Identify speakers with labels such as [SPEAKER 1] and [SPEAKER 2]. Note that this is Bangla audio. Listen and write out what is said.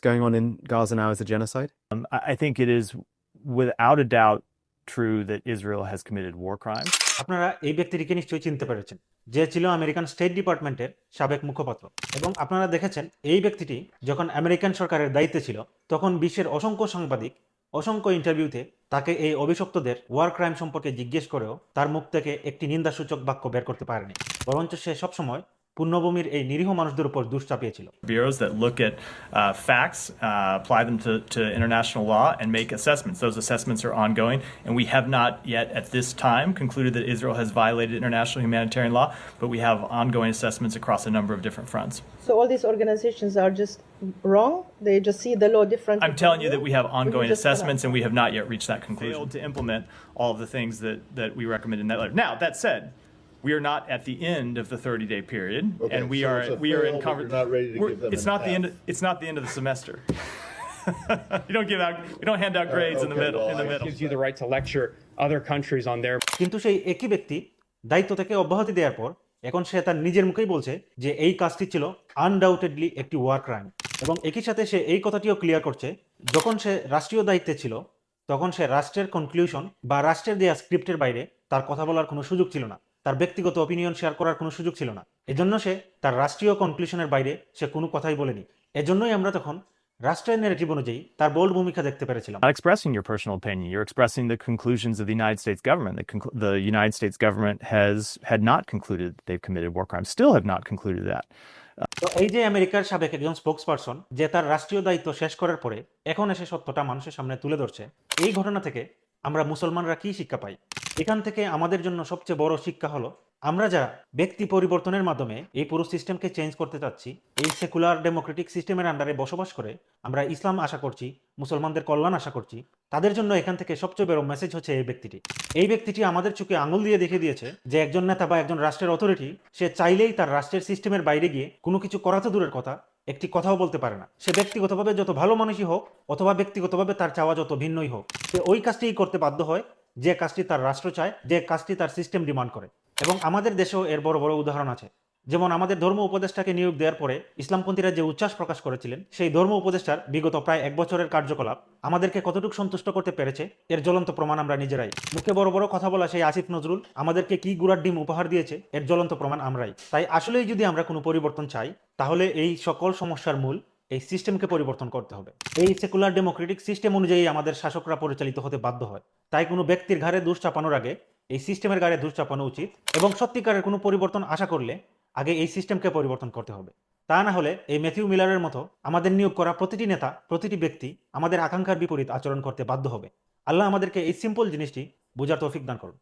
[SPEAKER 1] what's going on in Gaza now is a genocide?
[SPEAKER 2] Um, I, think it is without a doubt true that Israel has committed war crimes.
[SPEAKER 3] আপনারা এই ব্যক্তিটিকে নিশ্চয়ই চিনতে পেরেছেন যে ছিল আমেরিকান স্টেট ডিপার্টমেন্টের সাবেক মুখপাত্র এবং আপনারা দেখেছেন এই ব্যক্তিটি যখন আমেরিকান সরকারের দায়িত্বে ছিল তখন বিশ্বের অসংখ্য সাংবাদিক অসংখ্য ইন্টারভিউতে তাকে এই অভিশপ্তদের ওয়ার ক্রাইম সম্পর্কে জিজ্ঞেস করেও তার মুখ থেকে একটি নিন্দাসূচক বাক্য বের করতে পারেনি বরঞ্চ সে সবসময় পূর্ণভূমির এই নিরীহ মানুষদের উপর দুষ চাপিয়েছিল
[SPEAKER 4] bureaus that look at uh, facts, uh, apply them to, to international law, and make assessments. Those assessments are ongoing, and we have not yet at this time concluded that Israel has violated international humanitarian law, but we have ongoing assessments across a number of different fronts.
[SPEAKER 5] So all these organizations are just wrong. They just see the law differently.
[SPEAKER 4] I'm
[SPEAKER 5] from
[SPEAKER 4] telling you that we have ongoing
[SPEAKER 5] just cannot.
[SPEAKER 4] assessments, and we have not yet reached that conclusion. Failed to implement all of the things that, that we recommend in that letter. Now, that said, we are not at the end of the 30-day period,
[SPEAKER 6] Okay,
[SPEAKER 4] and we
[SPEAKER 6] so
[SPEAKER 4] are we are in cover-
[SPEAKER 6] not ready to give them
[SPEAKER 4] It's not the end. It's not the end of the semester. you don't give out. You don't hand out grades in the middle.
[SPEAKER 6] well,
[SPEAKER 4] in the middle.
[SPEAKER 7] gives you the right to lecture other countries on their
[SPEAKER 3] কিন্তু সেই একই ব্যক্তি দায়িত্ব থেকে অব্যাহতি দেওয়ার পর এখন সে তার নিজের মুখেই বলছে যে এই কাজটি ছিল আনডাউটেডলি একটি ওয়ার ক্রাইম এবং একই সাথে সে এই কথাটিও ক্লিয়ার করছে যখন সে রাষ্ট্রীয় দায়িত্বে ছিল তখন সে রাষ্ট্রের কনক্লুশন বা রাষ্ট্রের দেওয়া স্ক্রিপ্টের বাইরে তার কথা বলার কোনো সুযোগ ছিল না তার ব্যক্তিগত অপিনিয়ন শেয়ার করার কোনো সুযোগ ছিল না। এজন্য সে তার রাষ্ট্রীয় কনক্লুশনের বাইরে সে কোনো কথাই বলেনি। এজন্যই আমরা তখন রাষ্ট্রের নেটিভ অনুযায়ী তার বোল্ড ভূমিকা দেখতে পেরেছিলাম।
[SPEAKER 2] আর expressing personal opinion your expressing the conclusions of the government the United States government has
[SPEAKER 3] এই যে আমেরিকার সাবেক একজন স্পোকসপারসন যে তার রাষ্ট্রীয় দায়িত্ব শেষ করার পরে এখন এসে সত্যটা মানুষের সামনে তুলে ধরছে এই ঘটনা থেকে আমরা মুসলমানরা কি শিক্ষা পাই? এখান থেকে আমাদের জন্য সবচেয়ে বড় শিক্ষা হলো, আমরা যারা ব্যক্তি পরিবর্তনের মাধ্যমে এই পুরো সিস্টেমকে চেঞ্জ করতে চাচ্ছি, এই সেকুলার ডেমোক্রেটিক সিস্টেমের আন্ডারে বসবাস করে, আমরা ইসলাম আশা করছি, মুসলমানদের কল্যাণ আশা করছি, তাদের জন্য এখান থেকে সবচেয়ে বড় মেসেজ হচ্ছে এই ব্যক্তিটি। এই ব্যক্তিটি আমাদের চোখে আঙুল দিয়ে দেখে দিয়েছে যে একজন নেতা বা একজন রাষ্ট্রের অথরিটি সে চাইলেই তার রাষ্ট্রের সিস্টেমের বাইরে গিয়ে কোনো কিছু করা তো দূরের কথা, একটি কথাও বলতে পারে না। সে ব্যক্তিগতভাবে যত ভালো মানুষই হোক, অথবা ব্যক্তিগতভাবে তার চাওয়া যত ভিন্নই হোক, সে ওই কাজটিই করতে বাধ্য হয় যে কাজটি তার রাষ্ট্র চায়, যে কাজটি তার সিস্টেম ডিমান্ড করে। এবং আমাদের দেশেও এর বড় বড় উদাহরণ আছে। যেমন আমাদের ধর্ম উপদেষ্টাকে নিয়োগ দেওয়ার পরে ইসলামপন্থীরা যে উচ্ছ্বাস প্রকাশ করেছিলেন, সেই ধর্ম উপদেষ্টার বিগত প্রায় এক বছরের কার্যকলাপ আমাদেরকে কতটুকু সন্তুষ্ট করতে পেরেছে, এর জ্বলন্ত প্রমাণ আমরা নিজেরাই। মুখে বড় বড় কথা বলা সেই আসিফ নজরুল, আমাদেরকে কি গুড়ার ডিম উপহার দিয়েছে, এর জ্বলন্ত প্রমাণ আমরাই। তাই আসলেই যদি আমরা কোনো পরিবর্তন চাই, তাহলে এই সকল সমস্যার মূল এই সিস্টেমকে পরিবর্তন করতে হবে। এই সেকুলার ডেমোক্রেটিক সিস্টেম অনুযায়ী আমাদের শাসকরা পরিচালিত হতে বাধ্য হয়। তাই কোনো ব্যক্তির ঘাড়ে দোষ চাপানোর আগে এই সিস্টেমের গাড়ে দোষ চাপানো উচিত এবং সত্যিকারের কোনো পরিবর্তন আশা করলে আগে এই সিস্টেমকে পরিবর্তন করতে হবে। তা না হলে এই ম্যাথিউ মিলারের মতো আমাদের নিয়োগ করা প্রতিটি নেতা, প্রতিটি ব্যক্তি আমাদের আকাঙ্ক্ষার বিপরীত আচরণ করতে বাধ্য হবে। আল্লাহ আমাদেরকে এই সিম্পল জিনিসটি বোঝার তৌফিক দান করুন।